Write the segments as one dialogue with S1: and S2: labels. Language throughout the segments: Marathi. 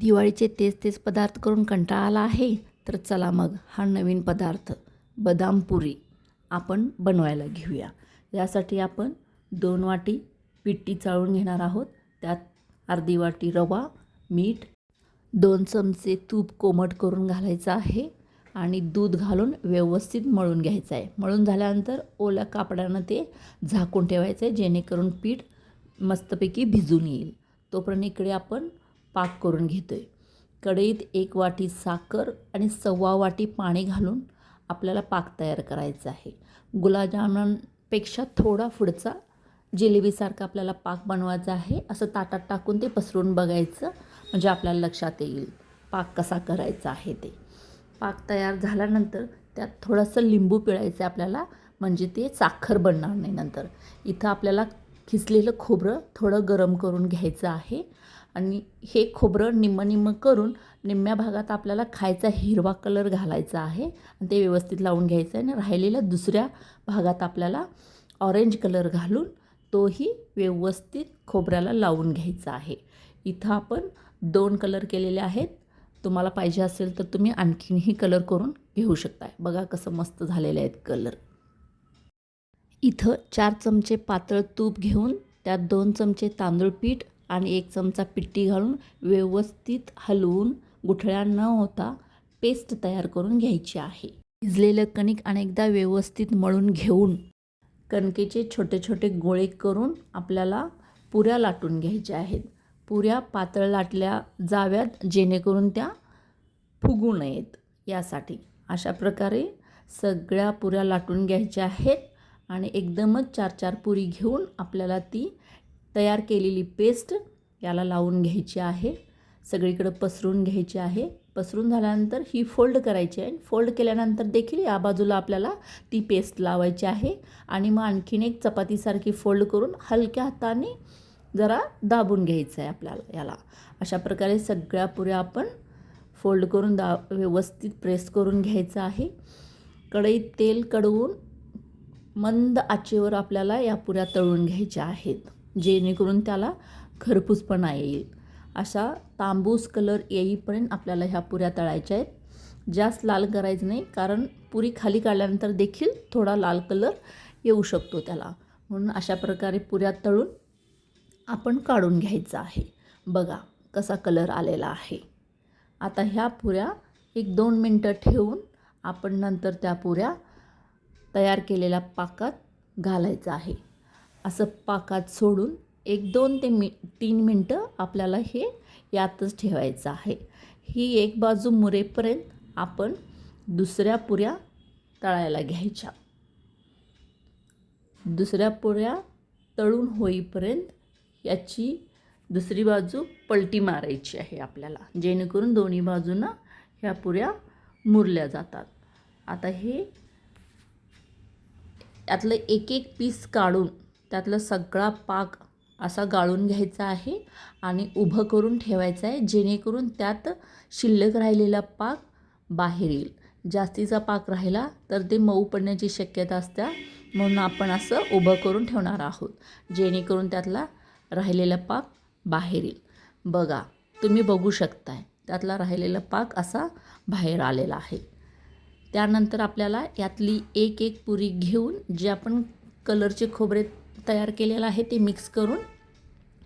S1: दिवाळीचे तेच तेच पदार्थ करून कंटाळा आला आहे तर चला मग हा नवीन पदार्थ बदाम पुरी आपण बनवायला घेऊया. यासाठी आपण दोन वाटी पिट्टी चाळून घेणार आहोत. त्यात अर्धी वाटी रवा मीठ दोन चमचे तूप कोमट करून घालायचं आहे आणि दूध घालून व्यवस्थित मळून घ्यायचं आहे. मळून झाल्यानंतर ओल्या कापडानं ते झाकून ठेवायचं आहे जेणेकरून पीठ मस्तपैकी भिजून येईल. तोपर्यंत इकडे आपण पाक करून घेतो आहे कढईत एक वाटी साखर आणि सव्वा वाटी पाणी घालून आपल्याला पाक तयार करायचा आहे. गुलाबजामुनपेक्षा थोडा पुढचा जिलेबीसारखा आपल्याला पाक बनवायचा आहे. असं ताटात टाकून ते पसरून बघायचं म्हणजे आपल्याला लक्षात येईल पाक कसा करायचा आहे ते. पाक तयार झाल्यानंतर त्यात थोडंसं लिंबू पिळायचं आहे आपल्याला म्हणजे ते साखर बनणार नाही नंतर. इथं आपल्याला खिसलेलं खोबरं थोडं गरम करून घ्यायचं आहे. आणि हे खोबरं निम्म निम्म करून निम्म्या भागात आपल्याला खायचा हिरवा कलर घालायचा आहे. आणि ते व्यवस्थित लावून घ्यायचं आहे आणि राहिलेल्या दुसऱ्या भागात आपल्याला ऑरेंज कलर घालून तोही व्यवस्थित खोबऱ्याला लावून घ्यायचा आहे. इथं आपण दोन कलर केलेले आहेत. तुम्हाला पाहिजे असेल तर तुम्ही आणखीनही कलर करून घेऊ शकताय. बघा कसं मस्त झालेले आहेत कलर. इथं चार चमचे पातळ तूप घेऊन त्यात दोन चमचे तांदूळ पीठ आणि एक चमचा पिट्टी घालून व्यवस्थित हलवून गुठळ्या न होता पेस्ट तयार करून घ्यायची आहे. भिजलेलं कणिक अनेकदा व्यवस्थित मळून घेऊन कणकेचे छोटे छोटे गोळे करून आपल्याला पुऱ्या लाटून घ्यायच्या आहेत. पुऱ्या पातळ लाटल्या जाव्यात जेणेकरून त्या फुगू नयेत. यासाठी अशा प्रकारे सगळ्या पुऱ्या लाटून घ्यायच्या आहेत आणि एकदमच चार चार पुरी घेऊन आपल्याला ती तयार केलेली पेस्ट याला लावून घ्यायची आहे. सगळीकडं पसरून घ्यायची आहे. पसरून झाल्यानंतर ही फोल्ड करायची आहे. फोल्ड केल्यानंतर देखील या बाजूला आपल्याला ती पेस्ट लावायची आहे. आणि मग आणखीन एक चपातीसारखी फोल्ड करून हलक्या हाताने जरा दाबून घ्यायचं आहे आपल्याला याला. अशा प्रकारे सगळ्या पुऱ्या आपण फोल्ड करून दा व्यवस्थित प्रेस करून घ्यायचं आहे. कढईत तेल कडवून मंद आचेवर आपल्याला या पुऱ्या तळून घ्यायच्या आहेत. जेणेकरून त्याला खरपूसपणा येईल. अशा तांबूस कलर येईपर्यंत आपल्याला ह्या पुऱ्या तळायच्या आहेत. जास्त लाल करायचं नाही कारण पुरी खाली काढल्यानंतर देखील थोडा लाल कलर येऊ शकतो त्याला. म्हणून अशा प्रकारे पुऱ्या तळून आपण काढून घ्यायचं आहे. बघा कसा कलर आलेला आहे. आता ह्या पुऱ्या एक दोन मिनटं ठेवून आपण नंतर त्या पुऱ्या तयार केलेल्या पाकात घालायचं आहे. असं पाकात सोडून एक दोन ते मी तीन मिनटं आपल्याला हे यातच ठेवायचं आहे. ही एक बाजू मुरेपर्यंत आपण दुसऱ्या पुऱ्या तळायला घ्यायच्या. दुसऱ्या पुऱ्या तळून होईपर्यंत याची दुसरी बाजू पलटी मारायची आहे आपल्याला जेणेकरून दोन्ही बाजूनं ह्या पुऱ्या मुरल्या जातात. आता हे यातलं एक एक पीस काढून त्यातला सगळा पाक असा गाळून घ्यायचा आहे आणि उभं करून ठेवायचं आहे जेणेकरून त्यात शिल्लक राहिलेला पाक बाहेर येईल. जास्तीचा पाक राहिला तर ते मऊ पडण्याची शक्यता असत्या म्हणून आपण असं उभं करून ठेवणार आहोत जेणेकरून त्यातला राहिलेला पाक बाहेर येईल. बघा तुम्ही बघू शकताय त्यातला राहिलेला पाक असा बाहेर आलेला आहे. त्यानंतर आपल्याला यातली एक एक पुरी घेऊन जे आपण कलरचे खोबरे तयार केलेलं आहे ते मिक्स करून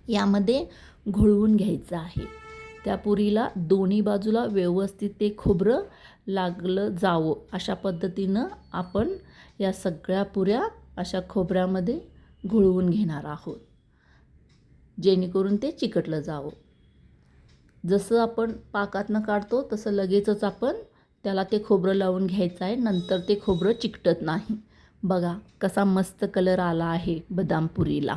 S1: यामध्ये घोळवून घ्यायचं आहे. त्या पुरीला दोन्ही बाजूला व्यवस्थित ते खोबरं लागलं जावं अशा पद्धतीनं आपण या सगळ्या पुऱ्या अशा खोबऱ्यामध्ये घोळवून घेणार आहोत. जेणेकरून ते चिकटलं जावं. जसं आपण पाकातनं काढतो तसं लगेचच आपण त्याला ते खोबरं लावून घ्यायचं आहे. नंतर ते खोबरं चिकटत नाही. बघा कसा मस्त कलर आला आहे बदामपुरीला.